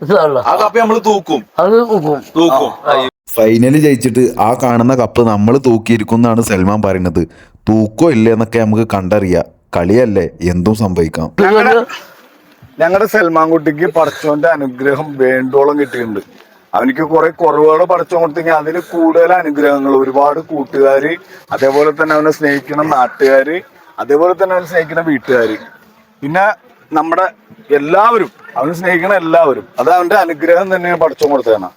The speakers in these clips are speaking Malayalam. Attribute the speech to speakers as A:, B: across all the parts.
A: കപ്പ് നമ്മൾ തൂക്കും.
B: അത് തൂക്കും.
A: തൂക്കും.
C: ഫൈനൽ ജയിച്ചിട്ട് ആ കാണുന്ന കപ്പ് നമ്മൾ തൂക്കിയിരിക്കും എന്നാണ് സൽമാൻ പറയുന്നത്. തൂക്കോ ഇല്ലേ എന്നൊക്കെ നമുക്ക് കണ്ടറിയാം. കളിയല്ലേ എന്തും സംഭവിക്കാം.
D: ഞങ്ങളുടെ സൽമാൻ കുട്ടിക്ക് പടച്ചോന്റെ അനുഗ്രഹം വേണ്ടോളം കിട്ടിയിട്ടുണ്ട്. അവനിക്ക് കുറെ കുറവുകൾ പഠിച്ചു കൊടുത്തെങ്കിൽ അതിൽ കൂടുതൽ അനുഗ്രഹങ്ങൾ ഒരുപാട് കൂട്ടുകാര് അതേപോലെ തന്നെ അവനെ സ്നേഹിക്കുന്ന നാട്ടുകാര് അതേപോലെ തന്നെ അവനെ സ്നേഹിക്കുന്ന വീട്ടുകാര്. പിന്നെ നമ്മുടെ എല്ലാവരും അവനെ സ്നേഹിക്കണ എല്ലാവരും. അത് അവന്റെ അനുഗ്രഹം തന്നെയാണ് പഠിച്ചു കൊടുത്തതാണ്.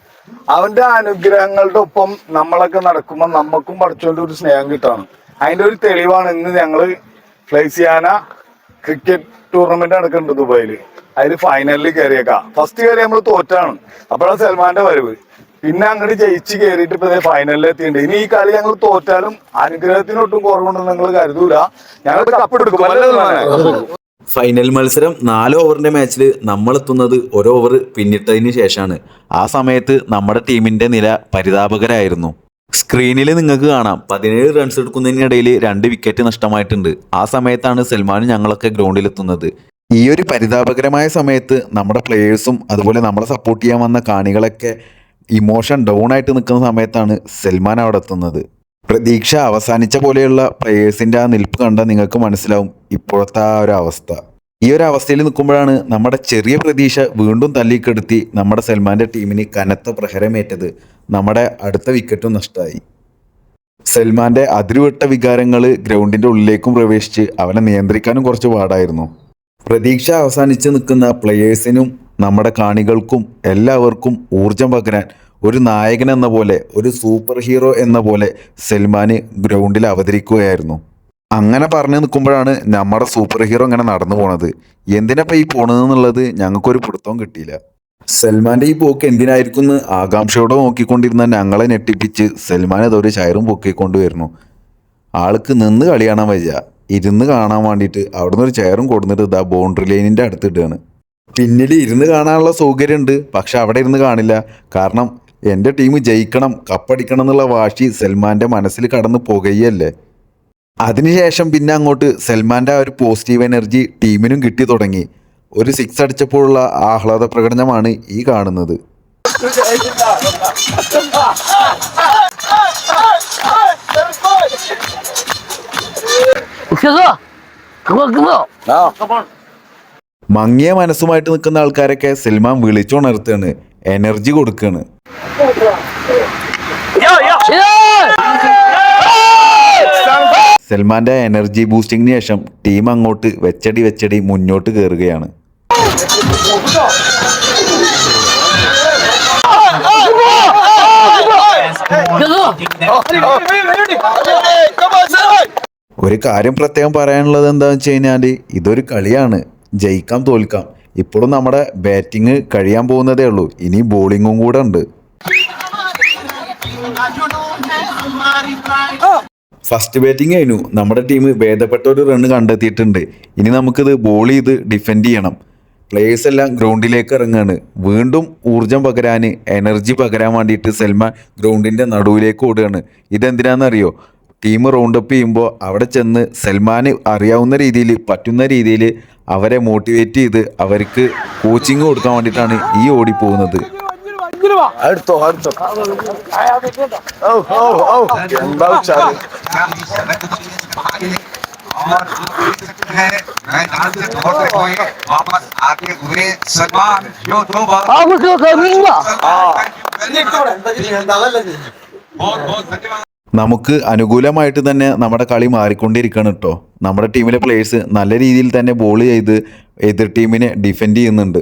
D: അവന്റെ അനുഗ്രഹങ്ങളുടെ ഒപ്പം നമ്മളൊക്കെ നടക്കുമ്പോൾ നമുക്കും പഠിച്ചോണ്ട് ഒരു സ്നേഹം കിട്ടാണ്. അതിന്റെ ഒരു തെളിവാണ് ഇന്ന് ഞങ്ങൾ ഫ്ലൈസിയാന ക്രിക്കറ്റ് ടൂർണമെന്റ് നടക്കുന്നുണ്ട് ദുബായിൽ അതിൽ ഫൈനലിൽ കയറിയേക്കാം ഫസ്റ്റ് കയറി നമ്മൾ തോറ്റാണ്. അപ്പോഴാണ് സൽമാന്റെ വരവ്. പിന്നെ അങ്ങോട്ട് ജയിച്ച് കയറിയിട്ട് ഇപ്പൊ ഫൈനലിൽ എത്തിയിട്ടുണ്ട്. ഇനി ഈ കളി ഞങ്ങൾ തോറ്റാലും അനുഗ്രഹത്തിനൊട്ടും കുറവുണ്ടെന്ന് നിങ്ങൾ കരുതൂല. ഞങ്ങൾ കപ്പെടുക്കും?
C: ഫൈനൽ മത്സരം നാല് ഓവറിന്റെ മാച്ചിൽ നമ്മളെത്തുന്നത് ഒരു ഓവർ പിന്നിട്ടതിന് ശേഷമാണ്. ആ സമയത്ത് നമ്മുടെ ടീമിന്റെ നില പരിതാപകരായിരുന്നു. സ്ക്രീനിൽ നിങ്ങൾക്ക് കാണാം. പതിനേഴ് റൺസ് എടുക്കുന്നതിനിടയിൽ രണ്ട് വിക്കറ്റ് നഷ്ടമായിട്ടുണ്ട്. ആ സമയത്താണ് സൽമാൻ ഞങ്ങളൊക്കെ ഗ്രൗണ്ടിലെത്തുന്നത് ഈ ഒരു പരിതാപകരമായ സമയത്ത് നമ്മുടെ പ്ലേയേഴ്സും അതുപോലെ നമ്മളെ സപ്പോർട്ട് ചെയ്യാൻ വന്ന കാണികളൊക്കെ ഇമോഷൻ ഡൗൺ ആയിട്ട് നിൽക്കുന്ന സമയത്താണ് സൽമാൻ അവിടെ എത്തുന്നത്. പ്രതീക്ഷ അവസാനിച്ച പോലെയുള്ള പ്ലേയേഴ്സിന്റെ ആ നിൽപ്പ് കണ്ടാൽ നിങ്ങൾക്ക് മനസ്സിലാവും ഇപ്പോഴത്തെ ആ ഒരു അവസ്ഥ. ഈ ഒരു അവസ്ഥയിൽ നിൽക്കുമ്പോഴാണ് നമ്മുടെ ചെറിയ പ്രതീക്ഷ വീണ്ടും തല്ലിക്കെടുത്തി നമ്മുടെ സൽമാന്റെ ടീമിന് കനത്ത പ്രഹരമേറ്റത്. നമ്മുടെ അടുത്ത വിക്കറ്റും നഷ്ടമായി. സൽമാന്റെ അതിരുവിട്ട വികാരങ്ങൾ ഗ്രൗണ്ടിന്റെ ഉള്ളിലേക്കും പ്രവേശിച്ച് അവനെ നിയന്ത്രിക്കാനും കുറച്ച് പാടായിരുന്നു. പ്രതീക്ഷ അവസാനിച്ച് നിൽക്കുന്ന പ്ലെയേഴ്സിനും നമ്മുടെ കാണികൾക്കും എല്ലാവർക്കും ഊർജം പകരാൻ ഒരു നായകൻ എന്ന പോലെ ഒരു സൂപ്പർ ഹീറോ എന്ന പോലെ സൽമാൻ ഗ്രൗണ്ടിൽ അവതരിക്കുകയായിരുന്നു. അങ്ങനെ പറഞ്ഞു നിൽക്കുമ്പോഴാണ് നമ്മുടെ സൂപ്പർ ഹീറോ ഇങ്ങനെ നടന്നു പോണത്. എന്തിനപ്പം ഈ പോണതെന്നുള്ളത് ഞങ്ങൾക്കൊരു പിടുത്തവും കിട്ടിയില്ല. സൽമാന്റെ ഈ പോക്ക് എന്തിനായിരിക്കും എന്ന് ആകാംക്ഷയോടെ നോക്കിക്കൊണ്ടിരുന്ന ഞങ്ങളെ ഞെട്ടിപ്പിച്ച് സൽമാൻ അതൊരു ചയറും പൊക്കിക്കൊണ്ട് വരുന്നു. ആൾക്ക് നിന്ന് കളി കാണാൻ വയ്യ. ഇരുന്ന് കാണാൻ വേണ്ടിയിട്ട് അവിടുന്ന് ഒരു ചെയറും കൊടുത്തിട്ട് ഇതാ ബൗണ്ടറി ലൈനിന്റെ അടുത്തിട്ടാണ് പിന്നീട് ഇരുന്ന് കാണാനുള്ള സൗകര്യമുണ്ട് പക്ഷെ അവിടെ ഇരുന്ന് കാണില്ല. കാരണം എന്റെ ടീം ജയിക്കണം കപ്പടിക്കണം എന്നുള്ള വാശി സൽമാന്റെ മനസ്സിൽ കടന്ന് പുകയല്ലേ? അതിനുശേഷം പിന്നെ അങ്ങോട്ട് സൽമാന്റെ ആ ഒരു പോസിറ്റീവ് എനർജി ടീമിനും കിട്ടി തുടങ്ങി. ഒരു സിക്സ് അടിച്ചപ്പോഴുള്ള ആഹ്ലാദ പ്രകടനമാണ് ഈ കാണുന്നത്. മങ്ങിയ മനസ്സുമായിട്ട് നിൽക്കുന്ന ആൾക്കാരൊക്കെ സൽമാൻ വിളിച്ചുണർത്തുകയാണ് എനർജി കൊടുക്കുകയാണ്. സൽമാന്റെ എനർജി ബൂസ്റ്റിങ്ങിന് ശേഷം ടീം അങ്ങോട്ട് വെച്ചടി വെച്ചടി മുന്നോട്ട് കയറുകയാണ് ഒരു കാര്യം പ്രത്യേകം പറയാനുള്ളത് എന്താണെന്ന് വെച്ച് കഴിഞ്ഞാൽ ഇതൊരു കളിയാണ്. ജയിക്കാം തോൽക്കാം. ഇപ്പോഴും നമ്മുടെ ബാറ്റിംഗ് കഴിയാൻ പോകുന്നതേ ഉള്ളൂ. ഇനി ബോളിങ്ങും കൂടെ ഉണ്ട്. ഫസ്റ്റ് ബാറ്റിംഗ് കഴിഞ്ഞു നമ്മുടെ ടീം ഭേദപ്പെട്ട ഒരു റണ്ണ് കണ്ടെത്തിയിട്ടുണ്ട്. ഇനി നമുക്കിത് ബോൾ ചെയ്ത് ഡിഫെൻഡ് ചെയ്യണം. പ്ലേയേഴ്സ് എല്ലാം ഗ്രൗണ്ടിലേക്ക് ഇറങ്ങുകയാണ് വീണ്ടും ഊർജം പകരാൻ എനർജി പകരാൻ വേണ്ടിയിട്ട് സൽമാൻ ഗ്രൗണ്ടിന്റെ നടുവിലേക്ക് ഓടുകയാണ്. ഇതെന്തിനാണെന്നറിയോ? ടീം റൗണ്ട് അപ്പ് ചെയ്യുമ്പോൾ അവിടെ ചെന്ന് സൽമാന് അറിയാവുന്ന രീതിയിൽ പറ്റുന്ന രീതിയിൽ അവരെ മോട്ടിവേറ്റ് ചെയ്ത് അവർക്ക് കോച്ചിങ് കൊടുക്കാൻ വേണ്ടിയിട്ടാണ് ഈ ഓടിപ്പോകുന്നത്.
D: അടുത്തോ അടുത്തോ ഓ ഓ ഓ എന്താ വെച്ചാല്
E: और मैं डाल से बहुत कोई वापस आके हुए सलमान जो दो बार
B: ആ കുട്ടികൾക്ക് നീങ്ങ
E: बहुत बहुत धन्यवाद
C: നമുക്ക് അനുകൂലമായിട്ട് തന്നെ നമ്മുടെ കളി മാറിക്കൊണ്ടിരിക്കണം കേട്ടോ. നമ്മുടെ ടീമിലെ പ്ലേയേഴ്സ് നല്ല രീതിയിൽ തന്നെ ബോൾ ചെയ്ത് എതിർ ടീമിനെ ഡിഫെൻഡ് ചെയ്യുന്നുണ്ട്.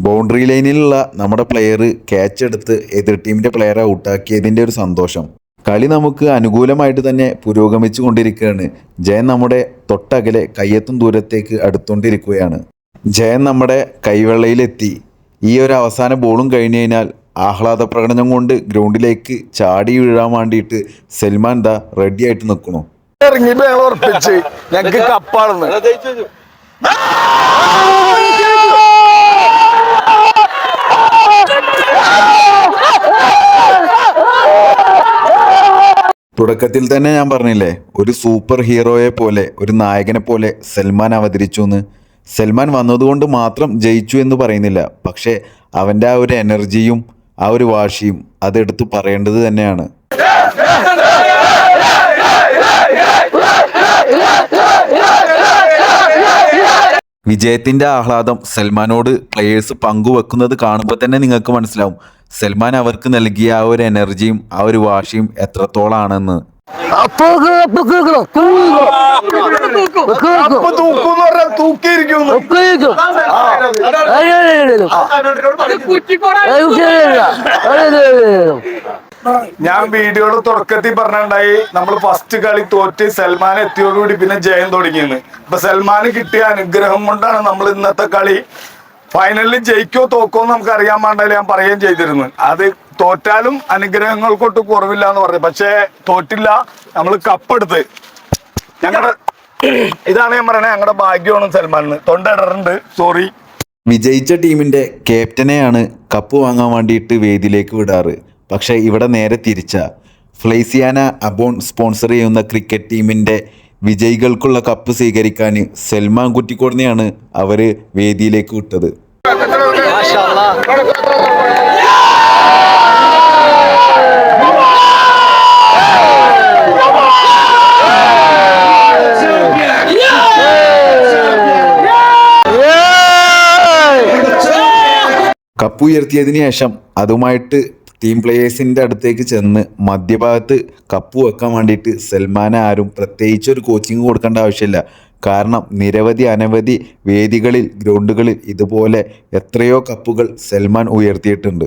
C: ബൗണ്ടറി ലൈനിലുള്ള നമ്മുടെ പ്ലെയർ ക്യാച്ച് എടുത്ത് എതിർ ടീമിന്റെ പ്ലെയറെ ഔട്ടാക്കിയതിന്റെ ഒരു സന്തോഷം. കളി നമുക്ക് അനുകൂലമായിട്ട് തന്നെ പുരോഗമിച്ചു കൊണ്ടിരിക്കുകയാണ്. ജയൻ നമ്മുടെ തൊട്ടകലെ കയ്യെത്തും ദൂരത്തേക്ക് അടുത്തുകൊണ്ടിരിക്കുകയാണ്. ജയൻ നമ്മുടെ കൈവെള്ളയിലെത്തി. ഈ ഒരു അവസാന ബോളും കഴിഞ്ഞു കഴിഞ്ഞാൽ ആഹ്ലാദ പ്രകടനം കൊണ്ട് ഗ്രൗണ്ടിലേക്ക് ചാടി വീഴാൻ വേണ്ടിയിട്ട് സൽമാൻ ദാ റെഡി ആയിട്ട് നിൽക്കണു.
D: ഇറങ്ങിയിട്ട് ഞങ്ങൾ ഉറപ്പിച്ച് ഞങ്ങക്ക് കപ്പാണെന്ന്.
C: തുടക്കത്തിൽ തന്നെ ഞാൻ പറഞ്ഞില്ലേ ഒരു സൂപ്പർ ഹീറോയെ പോലെ ഒരു നായകനെ പോലെ സൽമാൻ അവതരിച്ചു എന്ന്. സൽമാൻ വന്നതുകൊണ്ട് മാത്രം ജയിച്ചു എന്ന് പറയുന്നില്ല. പക്ഷേ അവന്റെ ആ ഒരു എനർജിയും ആ ഒരു വാശിയും അതെടുത്ത് പറയേണ്ടത് തന്നെയാണ്. വിജയത്തിന്റെ ആഹ്ലാദം സൽമാനോട് പ്ലെയേഴ്സ് പങ്കുവെക്കുന്നത് കാണുമ്പോൾ തന്നെ നിങ്ങൾക്ക് മനസ്സിലാവും. സൽമാൻ അവർക്ക് നൽകിയ ആ ഒരു എനർജിയും ആ ഒരു വാശിയും എത്രത്തോളാണെന്ന്.
D: ഞാൻ വീഡിയോയുടെ തുടക്കത്തിൽ പറഞ്ഞിട്ടുണ്ടായി നമ്മൾ ഫസ്റ്റ് കളി തോറ്റ് സൽമാൻ എത്തിയോടുകൂടി പിന്നെ ജയം തുടങ്ങിയെന്ന്. അപ്പൊ സൽമാന് കിട്ടിയ അനുഗ്രഹം കൊണ്ടാണ് നമ്മൾ ഇന്നത്തെ കളി. ഫൈനലിൽ ജയിക്കോ തോക്കോ നമുക്ക് അറിയാൻ പാടില്ല ഞാൻ പറയുകയും ചെയ്തിരുന്നു. അത് തോറ്റാലും അനുഗ്രഹങ്ങൾ കൊണ്ട് കുറവില്ല എന്ന് പറഞ്ഞു. പക്ഷേ തോറ്റില്ല നമ്മൾ കപ്പെടുത്ത്. ഞങ്ങടെ ഇതാണ് ഞാൻ പറയണേ ഞങ്ങളുടെ ഭാഗ്യമാണ് സൽമാനിന്. തൊണ്ടയിടറുണ്ട് സോറി
C: വിജയിച്ച ടീമിന്റെ ക്യാപ്റ്റനെയാണ് കപ്പ് വാങ്ങാൻ വേണ്ടിയിട്ട് വേദിയിലേക്ക് വിടാറ്. പക്ഷേ ഇവിടെ നേരെ തിരിച്ച ഫ്ലൈസിയാന അബോൺ സ്പോൺസർ ചെയ്യുന്ന ക്രിക്കറ്റ് ടീമിന്റെ വിജയികൾക്കുള്ള കപ്പ് സ്വീകരിക്കാൻ സൽമാൻ കുറ്റിക്കോടിനെയാണ് അവർ വേദിയിലേക്ക് വിട്ടത്. ഉയർത്തിയതിന് ശേഷം അതുമായിട്ട് ടീം പ്ലേയേഴ്സിന്റെ അടുത്തേക്ക് ചെന്ന് മധ്യഭാഗത്ത് കപ്പ് വെക്കാൻ വേണ്ടിയിട്ട് സൽമാൻ ആരും പ്രത്യേകിച്ച് ഒരു കോച്ചിങ് കൊടുക്കേണ്ട ആവശ്യമില്ല. കാരണം നിരവധി അനവധി വേദികളിൽ ഗ്രൗണ്ടുകളിൽ ഇതുപോലെ എത്രയോ കപ്പുകൾ സൽമാൻ ഉയർത്തിയിട്ടുണ്ട്.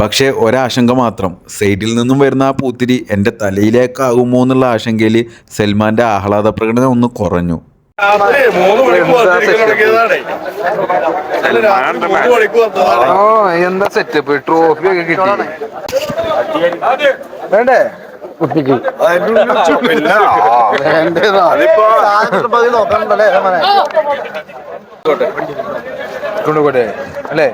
C: പക്ഷേ ഒരാശങ്ക മാത്രം. സൈഡിൽ നിന്നും വരുന്ന ആ പൂത്തിരി എന്റെ തലയിലേക്കാകുമോ എന്നുള്ള ആശങ്കയിൽ സൽമാന്റെ ആഹ്ലാദ പ്രകടനം ഒന്ന് കുറഞ്ഞു.
A: ഓ എന്താ സെറ്റപ്പ് ട്രോഫി ഒക്കെ കിട്ടി. വേണ്ടേ?
D: കുട്ടിക്ക്
A: കൊണ്ടുപോട്ടെ. അല്ലേ?